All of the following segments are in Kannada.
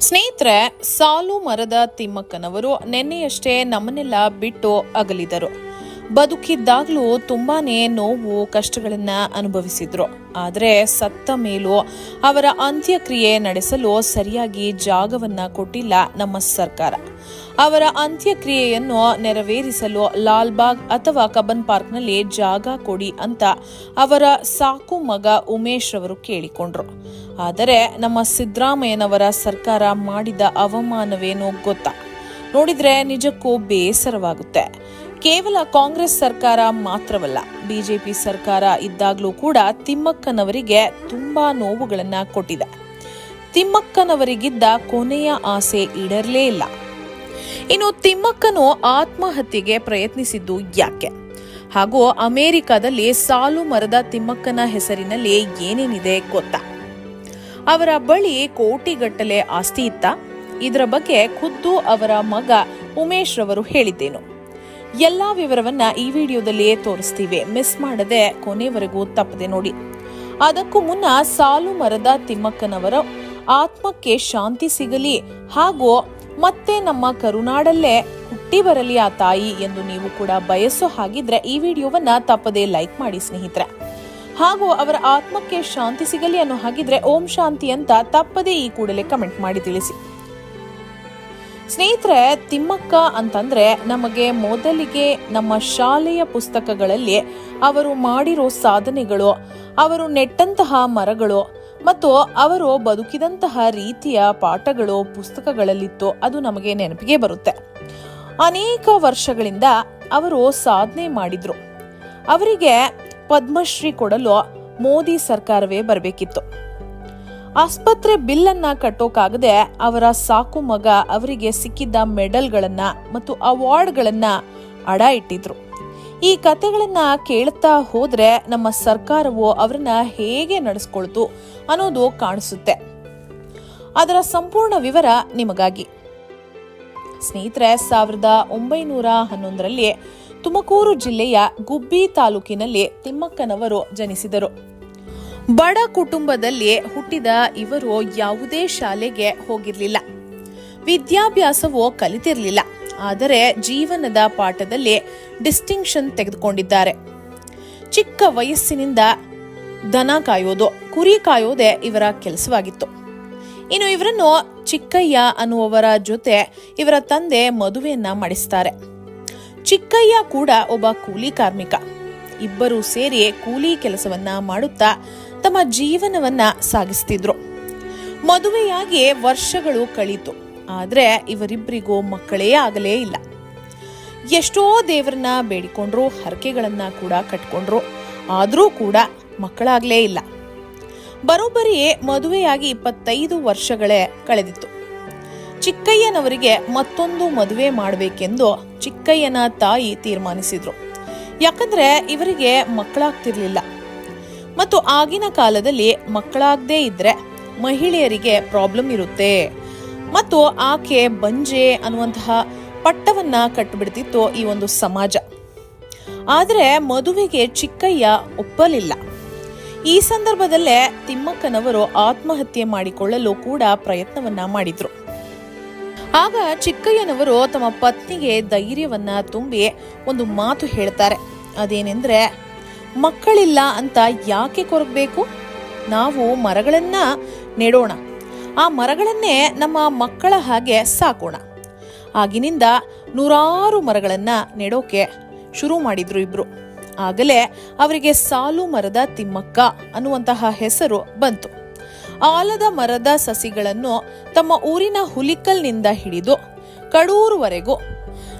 ಸ್ನೇಹಿತರೆ ಸಾಲು ಮರದ ತಿಮ್ಮಕ್ಕನವರು ನಿನ್ನೆಯಷ್ಟೇ ನಮ್ಮನ್ನೆಲ್ಲ ಬಿಟ್ಟು ಅಗಲಿದರು. ಬದುಕಿದ್ದಾಗಲೂ ತುಂಬಾನೇ ನೋವು, ಕಷ್ಟಗಳನ್ನ ಅನುಭವಿಸಿದ್ರು. ಆದರೆ ಸತ್ತ ಮೇಲೂ ಅವರ ಅಂತ್ಯಕ್ರಿಯೆ ನಡೆಸಲು ಸರಿಯಾಗಿ ಜಾಗವನ್ನ ಕೊಟ್ಟಿಲ್ಲ ನಮ್ಮ ಸರ್ಕಾರ. ಅವರ ಅಂತ್ಯಕ್ರಿಯೆಯನ್ನು ನೆರವೇರಿಸಲು ಲಾಲ್ಬಾಗ್ ಅಥವಾ ಕಬ್ಬನ್ ಪಾರ್ಕ್ನಲ್ಲಿ ಜಾಗ ಕೊಡಿ ಅಂತ ಅವರ ಸಾಕು ಮಗ ಉಮೇಶ್ ಅವರು ಕೇಳಿಕೊಂಡ್ರು. ಆದರೆ ನಮ್ಮ ಸಿದ್ದರಾಮಯ್ಯನವರ ಸರ್ಕಾರ ಮಾಡಿದ ಅವಮಾನವೇನೋ ಗೊತ್ತಾ? ನೋಡಿದ್ರೆ ನಿಜಕ್ಕೂ ಬೇಸರವಾಗುತ್ತೆ. ಕೇವಲ ಕಾಂಗ್ರೆಸ್ ಸರ್ಕಾರ ಮಾತ್ರವಲ್ಲ, ಬಿಜೆಪಿ ಸರ್ಕಾರ ಇದ್ದಾಗಲೂ ಕೂಡ ತಿಮ್ಮಕ್ಕನವರಿಗೆ ತುಂಬಾ ನೋವುಗಳನ್ನ ಕೊಟ್ಟಿದೆ. ತಿಮ್ಮಕ್ಕನವರಿಗಿದ್ದ ಕೊನೆಯ ಆಸೆ ಈಡೇರಲೇ ಇಲ್ಲ. ಇನ್ನು ತಿಮ್ಮಕ್ಕನು ಆತ್ಮಹತ್ಯೆಗೆ ಪ್ರಯತ್ನಿಸಿದ್ದು ಯಾಕೆ? ಹಾಗೂ ಅಮೆರಿಕದಲ್ಲಿ ಸಾಲು ಮರದ ತಿಮ್ಮಕ್ಕನ ಹೆಸರಿನಲ್ಲಿ ಏನೇನಿದೆ ಗೊತ್ತಾ? ಅವರ ಬಳಿ ಕೋಟಿಗಟ್ಟಲೆ ಆಸ್ತಿ ಇತ್ತ? ಇದರ ಬಗ್ಗೆ ಖುದ್ದು ಅವರ ಮಗ ಉಮೇಶ್ ರವರು ಹೇಳಿದ್ದೇನು? ಎಲ್ಲಾ ವಿವರವನ್ನ ಈ ವಿಡಿಯೋದಲ್ಲಿಯೇ ತೋರಿಸ್ತೀವಿ. ಮಿಸ್ ಮಾಡದೆ ಕೊನೆವರೆಗೂ ತಪ್ಪದೆ ನೋಡಿ. ಅದಕ್ಕೂ ಮುನ್ನ ಸಾಲು ಮರದ ತಿಮ್ಮಕ್ಕನವರ ಆತ್ಮಕ್ಕೆ ಶಾಂತಿ ಸಿಗಲಿ ಹಾಗೂ ಮತ್ತೆ ನಮ್ಮ ಕರುನಾಡಲ್ಲೇ ಹುಟ್ಟಿ ಬರಲಿ ಆ ತಾಯಿ ಎಂದು ನೀವು ಕೂಡ ಬಯಸೋ ಹಾಗಿದ್ರೆ ಈ ವಿಡಿಯೋವನ್ನ ತಪ್ಪದೆ ಲೈಕ್ ಮಾಡಿ ಸ್ನೇಹಿತರೆ. ಹಾಗೂ ಅವರ ಆತ್ಮಕ್ಕೆ ಶಾಂತಿ ಸಿಗಲಿ ಅನ್ನೋ ಹಾಗಿದ್ರೆ ಓಂ ಶಾಂತಿ ಅಂತ ತಪ್ಪದೆ ಈ ಕೂಡಲೇ ಕಮೆಂಟ್ ಮಾಡಿ ತಿಳಿಸಿ. ಸ್ನೇಹಿತರೆ, ತಿಮ್ಮಕ್ಕ ಅಂತಂದ್ರೆ ನಮಗೆ ಮೊದಲಿಗೆ ನಮ್ಮ ಶಾಲೆಯ ಪುಸ್ತಕಗಳಲ್ಲಿ ಅವರು ಮಾಡಿರೋ ಸಾಧನೆಗಳು, ಅವರು ನೆಟ್ಟಂತಹ ಮರಗಳು ಮತ್ತು ಅವರು ಬದುಕಿದಂತಹ ರೀತಿಯ ಪಾಠಗಳು ಪುಸ್ತಕಗಳಲ್ಲಿತ್ತು. ಅದು ನಮಗೆ ನೆನಪಿಗೆ ಬರುತ್ತೆ. ಅನೇಕ ವರ್ಷಗಳಿಂದ ಅವರು ಸಾಧನೆ ಮಾಡಿದ್ರು. ಅವರಿಗೆ ಪದ್ಮಶ್ರೀ ಕೊಡಲು ಮೋದಿ ಸರ್ಕಾರವೇ ಬರಬೇಕಿತ್ತು. ಆಸ್ಪತ್ರೆ ಬಿಲ್ ಅನ್ನ ಕಟ್ಟೋಕಾಗದೆ ಅವರ ಸಾಕು ಮಗ ಅವರಿಗೆ ಸಿಕ್ಕಿದ್ದ ಮೆಡಲ್ಗಳನ್ನ ಮತ್ತು ಅವಾರ್ಡ್ಗಳನ್ನ ಅಡ ಇಟ್ಟಿದ್ರು. ಈ ಕತೆಗಳನ್ನ ಕೇಳ್ತಾ ಹೋದ್ರೆ ನಮ್ಮ ಸರ್ಕಾರವು ಅವರನ್ನ ಹೇಗೆ ನಡೆಸ್ಕೊಳ್ತು ಅನ್ನೋದು ಕಾಣಿಸುತ್ತೆ. ಅದರ ಸಂಪೂರ್ಣ ವಿವರ ನಿಮಗಾಗಿ. ಸ್ನೇಹಿತರೆ, ಸಾವಿರದ ಒಂಬೈನೂರ ಹನ್ನೊಂದರಲ್ಲಿ ತುಮಕೂರು ಜಿಲ್ಲೆಯ ಗುಬ್ಬಿ ತಾಲೂಕಿನಲ್ಲಿ ತಿಮ್ಮಕ್ಕನವರು ಜನಿಸಿದರು. ಬಡ ಕುಟುಂಬದಲ್ಲಿ ಹುಟ್ಟಿದ ಇವರು ಯಾವುದೇ ಶಾಲೆಗೆ ಹೋಗಿರಲಿಲ್ಲ. ವಿದ್ಯಾಭ್ಯಾಸವೋ ಕಲಿತಿರಲಿಲ್ಲ. ಆದರೆ ಜೀವನದ ಪಾಠದಲ್ಲಿ ಡಿಸ್ಟಿಂಕ್ಷನ್ ತೆಗೆದುಕೊಂಡಿದ್ದಾರೆ. ಚಿಕ್ಕ ವಯಸ್ಸಿನಿಂದ ದನ ಕಾಯೋದು, ಕುರಿ ಕಾಯೋದೇ ಇವರ ಕೆಲಸವಾಗಿತ್ತು. ಇನ್ನು ಇವರನ್ನು ಚಿಕ್ಕಯ್ಯ ಅನ್ನುವವರ ಜೊತೆ ಇವರ ತಂದೆ ಮದುವೆಯನ್ನ ಮಾಡಿಸ್ತಾರೆ. ಚಿಕ್ಕಯ್ಯ ಕೂಡ ಒಬ್ಬ ಕೂಲಿ ಕಾರ್ಮಿಕ. ಇಬ್ಬರು ಸೇರಿ ಕೂಲಿ ಕೆಲಸವನ್ನ ಮಾಡುತ್ತಾ ತಮ್ಮ ಜೀವನವನ್ನ ಸಾಗಿಸ್ತಿದ್ರು. ಮದುವೆಯಾಗಿ ವರ್ಷಗಳು ಕಳೀತು. ಆದ್ರೆ ಇವರಿಬ್ಬರಿಗೂ ಮಕ್ಕಳೇ ಆಗಲೇ ಇಲ್ಲ. ಎಷ್ಟೋ ದೇವರನ್ನ ಬೇಡಿಕೊಂಡ್ರು, ಹರಕೆಗಳನ್ನ ಕೂಡ ಕಟ್ಕೊಂಡ್ರು. ಆದ್ರೂ ಕೂಡ ಮಕ್ಕಳಾಗ್ಲೇ ಇಲ್ಲ. ಬರೋಬ್ಬರಿ ಮದುವೆಯಾಗಿ ಇಪ್ಪತ್ತೈದು ವರ್ಷಗಳೇ ಕಳೆದಿತ್ತು. ಚಿಕ್ಕಯ್ಯನವರಿಗೆ ಮತ್ತೊಂದು ಮದುವೆ ಮಾಡಬೇಕೆಂದು ಚಿಕ್ಕಯ್ಯನ ತಾಯಿ ತೀರ್ಮಾನಿಸಿದ್ರು. ಯಾಕಂದ್ರೆ ಇವರಿಗೆ ಮಕ್ಕಳಾಗ್ತಿರ್ಲಿಲ್ಲ. ಮತ್ತು ಆಗಿನ ಕಾಲದಲ್ಲಿ ಮಕ್ಕಳಾಗದೇ ಇದ್ರೆ ಮಹಿಳೆಯರಿಗೆ ಪ್ರಾಬ್ಲಮ್ ಇರುತ್ತೆ. ಮತ್ತು ಆಕೆ ಬಂಜೆ ಅನ್ನುವಂತಹ ಪಟ್ಟವನ್ನ ಕಟ್ಟಿಬಿಡ್ತಿತ್ತು ಈ ಒಂದು ಸಮಾಜ. ಆದರೆ ಮದುವೆಗೆ ಚಿಕ್ಕಯ್ಯ ಒಪ್ಪಲಿಲ್ಲ. ಈ ಸಂದರ್ಭದಲ್ಲೇ ತಿಮ್ಮಕ್ಕನವರು ಆತ್ಮಹತ್ಯೆ ಮಾಡಿಕೊಳ್ಳಲು ಕೂಡ ಪ್ರಯತ್ನವನ್ನ ಮಾಡಿದ್ರು. ಆಗ ಚಿಕ್ಕಯ್ಯನವರು ತಮ್ಮ ಪತ್ನಿಗೆ ಧೈರ್ಯವನ್ನ ತುಂಬಿ ಒಂದು ಮಾತು ಹೇಳ್ತಾರೆ. ಅದೇನೆಂದ್ರೆ ಮಕ್ಕಳಿಲ್ಲ ಅಂತ ಯಾಕೆ ಕೊರಗಬೇಕು? ನಾವು ಮರಗಳನ್ನ ನೆಡೋಣ. ಆ ಮರಗಳನ್ನೇ ನಮ್ಮ ಮಕ್ಕಳ ಹಾಗೆ ಸಾಕೋಣ. ಆಗಿನಿಂದ ನೂರಾರು ಮರಗಳನ್ನ ನೆಡೋಕೆ ಶುರು ಮಾಡಿದ್ರು ಇಬ್ರು. ಆಗಲೇ ಅವರಿಗೆ ಸಾಲು ಮರದ ತಿಮ್ಮಕ್ಕ ಅನ್ನುವಂತಹ ಹೆಸರು ಬಂತು. ಆಲದ ಮರದ ಸಸಿಗಳನ್ನು ತಮ್ಮ ಊರಿನ ಹುಲಿಕಲ್ನಿಂದ ಹಿಡಿದು ಕಡೂರುವರೆಗೂ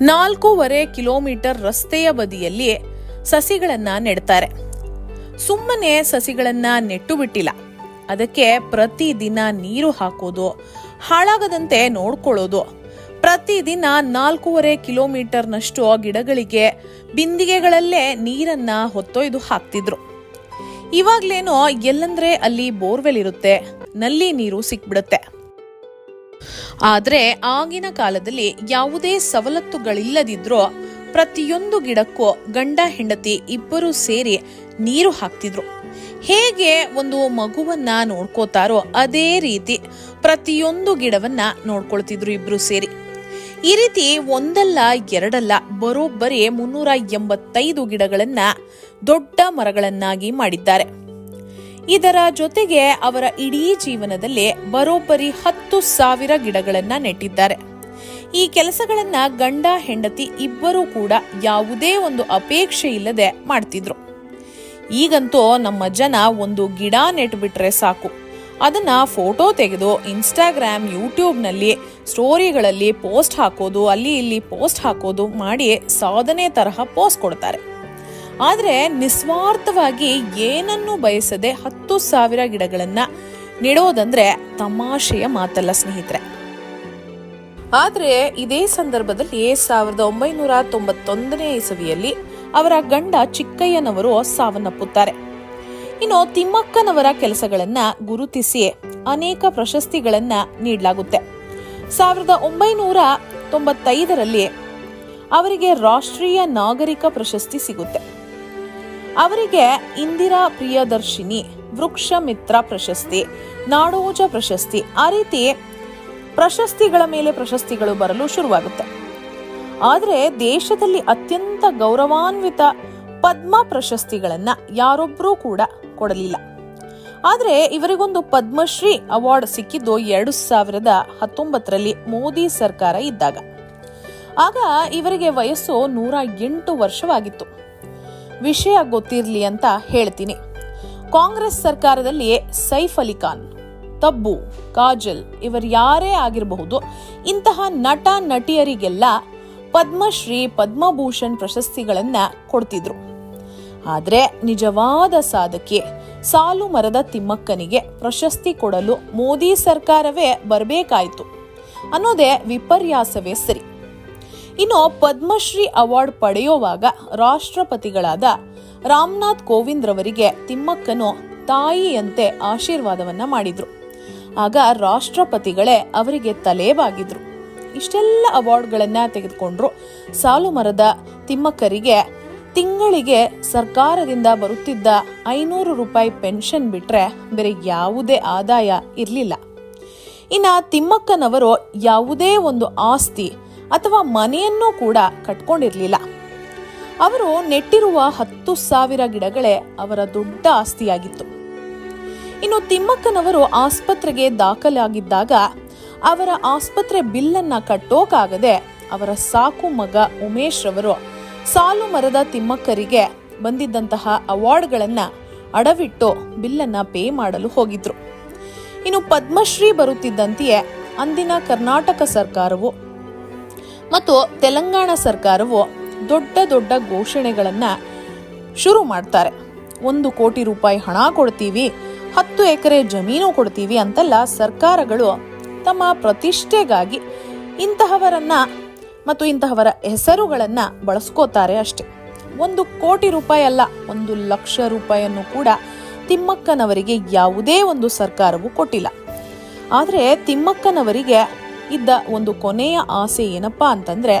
ನಾಲ್ಕೂವರೆ ಕಿಲೋಮೀಟರ್ ರಸ್ತೆಯ ಬದಿಯಲ್ಲಿ ಸಸಿಗಳನ್ನ ನೆಡ್ತಾರೆ. ಸುಮ್ಮನೆ ಸಸಿಗಳನ್ನ ನೆಟ್ಟು ಬಿಟ್ಟಿಲ್ಲ. ಅದಕ್ಕೆ ಪ್ರತಿದಿನ ನೀರು ಹಾಕೋದು, ಹಾಳಾಗದಂತೆ ನೋಡ್ಕೊಳ್ಳೋದು. ಪ್ರತಿದಿನ ನಾಲ್ಕೂವರೆ ಕಿಲೋಮೀಟರ್ನಷ್ಟು ಗಿಡಗಳಿಗೆ ಬಿಂದಿಗೆಗಳಲ್ಲೇ ನೀರನ್ನ ಹೊತ್ತೊಯ್ದು ಹಾಕ್ತಿದ್ರು. ಇವಾಗ್ಲೇನೋ ಎಲ್ಲಂದ್ರೆ ಅಲ್ಲಿ ಬೋರ್ವೆಲ್ ಇರುತ್ತೆ, ನಲ್ಲಿ ನೀರು ಸಿಕ್ಬಿಡುತ್ತೆ. ಆದ್ರೆ ಆಗಿನ ಕಾಲದಲ್ಲಿ ಯಾವುದೇ ಸವಲತ್ತುಗಳಿಲ್ಲದಿದ್ರೂ ಪ್ರತಿಯೊಂದು ಗಿಡಕ್ಕೂ ಗಂಡ, ಹೆಂಡತಿ ಇಬ್ಬರು ಸೇರಿ ನೀರು ಹಾಕ್ತಿದ್ರು. ಹೇಗೆ ಒಂದು ಮಗುವನ್ನ ನೋಡ್ಕೋತಾರೋ ಅದೇ ರೀತಿ ಪ್ರತಿಯೊಂದು ಗಿಡವನ್ನ ನೋಡ್ಕೊಳ್ತಿದ್ರು ಇಬ್ರು ಸೇರಿ. ಈ ರೀತಿ ಒಂದಲ್ಲ, ಎರಡಲ್ಲ, ಬರೋಬ್ಬರಿ ಮುನ್ನೂರ ಎಂಬತ್ತೈದು ಗಿಡಗಳನ್ನ ದೊಡ್ಡ ಮರಗಳನ್ನಾಗಿ ಮಾಡಿದ್ದಾರೆ. ಇದರ ಜೊತೆಗೆ ಅವರ ಇಡೀ ಜೀವನದಲ್ಲಿ ಬರೋಬ್ಬರಿ ಹತ್ತು ಸಾವಿರ ಗಿಡಗಳನ್ನ ನೆಟ್ಟಿದ್ದಾರೆ. ಈ ಕೆಲಸಗಳನ್ನ ಗಂಡ, ಹೆಂಡತಿ ಇಬ್ಬರೂ ಕೂಡ ಯಾವುದೇ ಒಂದು ಅಪೇಕ್ಷೆ ಇಲ್ಲದೆ ಮಾಡ್ತಿದ್ರು. ಈಗಂತೂ ನಮ್ಮ ಜನ ಒಂದು ಗಿಡ ನೆಟ್ಬಿಟ್ರೆ ಸಾಕು. ಅದನ್ನ ಫೋಟೋ ತೆಗೆದು ಇನ್ಸ್ಟಾಗ್ರಾಮ್, ಯೂಟ್ಯೂಬ್ನಲ್ಲಿ ಸ್ಟೋರಿಗಳಲ್ಲಿ ಪೋಸ್ಟ್ ಹಾಕೋದು, ಅಲ್ಲಿ ಇಲ್ಲಿ ಪೋಸ್ಟ್ ಹಾಕೋದು ಮಾಡಿ ಸಾಧನೆ ತರಹ ಪೋಸ್ಟ್ ಕೊಡ್ತಾರೆ. ಆದರೆ ನಿಸ್ವಾರ್ಥವಾಗಿ ಏನನ್ನೂ ಬಯಸದೆ ಹತ್ತು ಸಾವಿರ ಗಿಡಗಳನ್ನು ನೆಡೋದಂದ್ರೆ ತಮಾಷೆಯ ಮಾತಲ್ಲ ಸ್ನೇಹಿತರೆ. ಆದ್ರೆ ಇದೇ ಸಂದರ್ಭದಲ್ಲಿ ಸಾವಿರದ ಒಂಬೈನೂರ ತೊಂಬತ್ತೊಂದನೇ ಇಸವಿಯಲ್ಲಿ ಅವರ ಗಂಡ ಚಿಕ್ಕಯ್ಯನವರು ಸಾವನ್ನಪ್ಪುತ್ತಾರೆ. ಇನ್ನು ತಿಮ್ಮಕ್ಕನವರ ಕೆಲಸಗಳನ್ನ ಗುರುತಿಸಿ ಅನೇಕ ಪ್ರಶಸ್ತಿಗಳನ್ನ ನೀಡಲಾಗುತ್ತೆ. ಸಾವಿರದ ಒಂಬೈನೂರ ತೊಂಬತ್ತೈದರಲ್ಲಿ ಅವರಿಗೆ ರಾಷ್ಟ್ರೀಯ ನಾಗರಿಕ ಪ್ರಶಸ್ತಿ ಸಿಗುತ್ತೆ. ಅವರಿಗೆ ಇಂದಿರಾ ಪ್ರಿಯದರ್ಶಿನಿ ವೃಕ್ಷ ಮಿತ್ರ ಪ್ರಶಸ್ತಿ, ನಾಡೋಜ ಪ್ರಶಸ್ತಿ, ಆ ರೀತಿ ಪ್ರಶಸ್ತಿಗಳ ಮೇಲೆ ಪ್ರಶಸ್ತಿಗಳು ಬರಲು ಶುರುವಾಗುತ್ತೆ. ಆದರೆ ದೇಶದಲ್ಲಿ ಅತ್ಯಂತ ಗೌರವಾನ್ವಿತ ಪದ್ಮ ಪ್ರಶಸ್ತಿಗಳನ್ನು ಯಾರೊಬ್ಬರೂ ಕೂಡ ಕೊಡಲಿಲ್ಲ. ಆದರೆ ಇವರಿಗೊಂದು ಪದ್ಮಶ್ರೀ ಅವಾರ್ಡ್ ಸಿಕ್ಕಿದ್ದು ಎರಡು ಸಾವಿರದ ಹತ್ತೊಂಬತ್ತರಲ್ಲಿ ಮೋದಿ ಸರ್ಕಾರ ಇದ್ದಾಗ. ಆಗ ಇವರಿಗೆ ವಯಸ್ಸು ನೂರ ಎಂಟು ವರ್ಷವಾಗಿತ್ತು. ವಿಷಯ ಗೊತ್ತಿರಲಿ ಅಂತ ಹೇಳ್ತೀನಿ. ಕಾಂಗ್ರೆಸ್ ಸರ್ಕಾರದಲ್ಲಿ ಸೈಫ್ ಅಲಿ ಖಾನ್ ತಬ್ಬು, ಕಾಜಲ್ ಇವರು ಯಾರೇ ಆಗಿರಬಹುದು, ಇಂತಹ ನಟ, ನಟಿಯರಿಗೆಲ್ಲ ಪದ್ಮಶ್ರೀ, ಪದ್ಮಭೂಷಣ್ ಪ್ರಶಸ್ತಿಗಳನ್ನ ಕೊಡ್ತಿದ್ರು. ಆದರೆ ನಿಜವಾದ ಸಾಧಕಿ ಸಾಲು ಮರದ ತಿಮ್ಮಕ್ಕನಿಗೆ ಪ್ರಶಸ್ತಿ ಕೊಡಲು ಮೋದಿ ಸರ್ಕಾರವೇ ಬರಬೇಕಾಯಿತು ಅನ್ನೋದೇ ವಿಪರ್ಯಾಸವೇ ಸರಿ. ಇನ್ನು ಪದ್ಮಶ್ರೀ ಅವಾರ್ಡ್ ಪಡೆಯುವಾಗ ರಾಷ್ಟ್ರಪತಿಗಳಾದ ರಾಮನಾಥ್ ಕೋವಿಂದ್ ರವರಿಗೆ ತಿಮ್ಮಕ್ಕನು ತಾಯಿಯಂತೆ ಆಶೀರ್ವಾದವನ್ನ ಮಾಡಿದ್ರು. ಆಗ ರಾಷ್ಟ್ರಪತಿಗಳೇ ಅವರಿಗೆ ತಲೆಬಾಗಿದ್ರು. ಇಷ್ಟೆಲ್ಲ ಅವಾರ್ಡ್ಗಳನ್ನ ತೆಗೆದುಕೊಂಡ್ರು. ಸಾಲು ಮರದ ತಿಮ್ಮಕ್ಕರಿಗೆ ತಿಂಗಳಿಗೆ ಸರ್ಕಾರದಿಂದ ಬರುತ್ತಿದ್ದ ಐನೂರು ರೂಪಾಯಿ ಪೆನ್ಷನ್ ಬಿಟ್ರೆ ಬೇರೆ ಯಾವುದೇ ಆದಾಯ ಇರಲಿಲ್ಲ. ಇನ್ನ ತಿಮ್ಮಕ್ಕನವರು ಯಾವುದೇ ಒಂದು ಆಸ್ತಿ ಅಥವಾ ಮನೆಯನ್ನೂ ಕೂಡ ಕಟ್ಕೊಂಡಿರ್ಲಿಲ್ಲ. ಅವರು ನೆಟ್ಟಿರುವ ಹತ್ತು ಸಾವಿರ ಗಿಡಗಳೇ ಅವರ ದೊಡ್ಡ ಆಸ್ತಿಯಾಗಿತ್ತು. ಇನ್ನು ತಿಮ್ಮಕ್ಕನವರು ಆಸ್ಪತ್ರೆಗೆ ದಾಖಲಾಗಿದ್ದಾಗ ಅವರ ಆಸ್ಪತ್ರೆ ಬಿಲ್ಲನ್ನ ಕಟ್ಟೋಕಾಗದೆ ಅವರ ಸಾಕು ಮಗ ಉಮೇಶ್ ರವರು ಸಾಲು ಮರದ ತಿಮ್ಮಕ್ಕರಿಗೆ ಬಂದಿದ್ದಂತಹ ಅವಾರ್ಡ್ಗಳನ್ನ ಅಡವಿಟ್ಟು ಬಿಲ್ಲನ್ನ ಪೇ ಮಾಡಲು ಹೋಗಿದ್ರು. ಇನ್ನು ಪದ್ಮಶ್ರೀ ಬರುತ್ತಿದ್ದಂತೆಯೇ ಅಂದಿನ ಕರ್ನಾಟಕ ಸರ್ಕಾರವು ಮತ್ತು ತೆಲಂಗಾಣ ಸರ್ಕಾರವು ದೊಡ್ಡ ದೊಡ್ಡ ಘೋಷಣೆಗಳನ್ನ ಶುರು ಮಾಡ್ತಾರೆ. ಒಂದು ಕೋಟಿ ರೂಪಾಯಿ ಹಣ ಕೊಡ್ತೀವಿ ಹತ್ತು ಎಕರೆ ಜಮೀನು ಕೊಡ್ತೀವಿ ಅಂತೆಲ್ಲ ಸರ್ಕಾರಗಳು ತಮ್ಮ ಪ್ರತಿಷ್ಠೆಗಾಗಿ ಇಂತಹವರನ್ನ ಮತ್ತು ಇಂತಹವರ ಹೆಸರುಗಳನ್ನ ಬಳಸ್ಕೋತಾರೆ ಅಷ್ಟೆ. ಒಂದು ಕೋಟಿ ರೂಪಾಯಿ ಅಲ್ಲ, ಒಂದು ಲಕ್ಷ ರೂಪಾಯಿಯನ್ನು ಕೂಡ ತಿಮ್ಮಕ್ಕನವರಿಗೆ ಯಾವುದೇ ಒಂದು ಸರ್ಕಾರವು ಕೊಟ್ಟಿಲ್ಲ. ಆದರೆ ತಿಮ್ಮಕ್ಕನವರಿಗೆ ಇದ್ದ ಒಂದು ಕೊನೆಯ ಆಸೆ ಏನಪ್ಪಾ ಅಂತಂದ್ರೆ,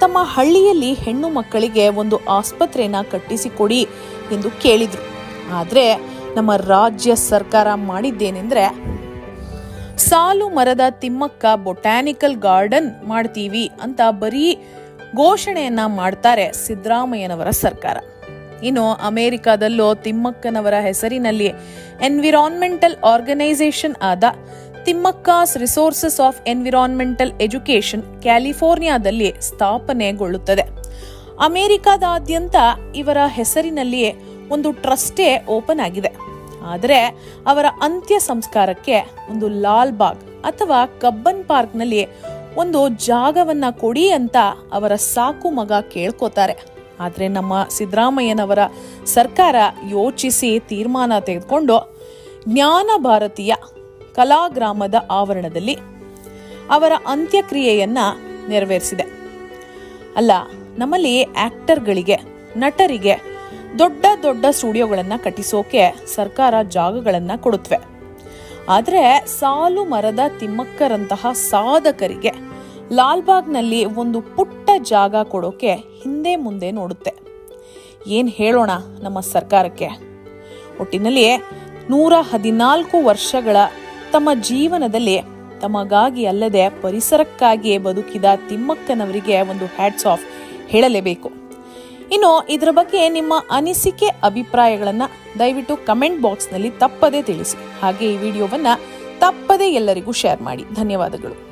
ತಮ್ಮ ಹಳ್ಳಿಯಲ್ಲಿ ಹೆಣ್ಣು ಮಕ್ಕಳಿಗೆ ಒಂದು ಆಸ್ಪತ್ರೆನ ಕಟ್ಟಿಸಿಕೊಡಿ ಎಂದು ಕೇಳಿದ್ರು. ಆದರೆ ನಮ್ಮ ರಾಜ್ಯ ಸರ್ಕಾರ ಮಾಡಿದ್ದೇನೆಂದ್ರೆ ಸಾಲು ಮರದ ತಿಮ್ಮಕ್ಕ ಬೊಟ್ಯಾನಿಕಲ್ ಗಾರ್ಡನ್ ಮಾಡ್ತೀವಿ ಅಂತ ಬರೀ ಘೋಷಣೆಯನ್ನ ಮಾಡ್ತಾರೆ ಸಿದ್ದರಾಮಯ್ಯನವರ ಸರ್ಕಾರ. ಇನ್ನು ಅಮೆರಿಕಾದಲ್ಲೂ ತಿಮ್ಮಕ್ಕನವರ ಹೆಸರಿನಲ್ಲಿ ಎನ್ವಿರಾನ್ಮೆಂಟಲ್ ಆರ್ಗನೈಸೇಷನ್ ಆದ Thimmakka's resources of environmental education ಕ್ಯಾಲಿಫೋರ್ನಿಯಾದಲ್ಲಿ ಸ್ಥಾಪನೆಗೊಳ್ಳುತ್ತದೆ. ಅಮೆರಿಕಾದಾದ್ಯಂತ ಇವರ ಹೆಸರಿನಲ್ಲಿ ಒಂದು ಟ್ರಸ್ಟೇ ಓಪನ್ ಆಗಿದೆ. ಆದರೆ ಅವರ ಅಂತ್ಯ ಸಂಸ್ಕಾರಕ್ಕೆ ಒಂದು ಲಾಲ್ ಬಾಗ್ ಅಥವಾ ಕಬ್ಬನ್ ಪಾರ್ಕ್ನಲ್ಲಿ ಒಂದು ಜಾಗವನ್ನ ಕೊಡಿ ಅಂತ ಅವರ ಸಾಕು ಮಗ ಕೇಳ್ಕೋತಾರೆ. ಆದರೆ ನಮ್ಮ ಸಿದ್ದರಾಮಯ್ಯನವರ ಸರ್ಕಾರ ಯೋಚಿಸಿ ತೀರ್ಮಾನ ತೆಗೆದುಕೊಂಡು ಜ್ಞಾನ ಭಾರತೀಯ ಕಲಾಗ್ರಾಮದ ಆವರಣದಲ್ಲಿ ಅವರ ಅಂತ್ಯಕ್ರಿಯೆಯನ್ನು ನೆರವೇರಿಸಿದೆ. ಅಲ್ಲ, ನಮ್ಮಲ್ಲಿ ಆಕ್ಟರ್ಗಳಿಗೆ, ನಟರಿಗೆ ದೊಡ್ಡ ದೊಡ್ಡ ಸ್ಟುಡಿಯೋಗಳನ್ನು ಕಟ್ಟಿಸೋಕೆ ಸರ್ಕಾರ ಜಾಗಗಳನ್ನು ಕೊಡುತ್ತವೆ ಆದರೆ ಸಾಲು ಮರದ ತಿಮ್ಮಕ್ಕರಂತಹ ಸಾಧಕರಿಗೆ ಲಾಲ್ಬಾಗ್ನಲ್ಲಿ ಒಂದು ಪುಟ್ಟ ಜಾಗ ಕೊಡೋಕೆ ಹಿಂದೆ ಮುಂದೆ ನೋಡುತ್ತೆ. ಏನು ಹೇಳೋಣ ನಮ್ಮ ಸರ್ಕಾರಕ್ಕೆ? ಒಟ್ಟಿನಲ್ಲಿ ನೂರ ಹದಿನಾಲ್ಕು ವರ್ಷಗಳ ತಮ್ಮ ಜೀವನದಲ್ಲಿ ತಮಗಾಗಿ ಅಲ್ಲದೆ ಪರಿಸರಕ್ಕಾಗಿ ಬದುಕಿದ ತಿಮ್ಮಕ್ಕನವರಿಗೆ ಒಂದು ಹ್ಯಾಟ್ಸ್ ಆಫ್ ಹೇಳಲೇಬೇಕು. ಇನ್ನು ಇದರ ಬಗ್ಗೆ ನಿಮ್ಮ ಅನಿಸಿಕೆ, ಅಭಿಪ್ರಾಯಗಳನ್ನು ದಯವಿಟ್ಟು ಕಮೆಂಟ್ ಬಾಕ್ಸ್ನಲ್ಲಿ ತಪ್ಪದೇ ತಿಳಿಸಿ. ಹಾಗೆ ಈ ವಿಡಿಯೋವನ್ನು ತಪ್ಪದೇ ಎಲ್ಲರಿಗೂ ಶೇರ್ ಮಾಡಿ. ಧನ್ಯವಾದಗಳು.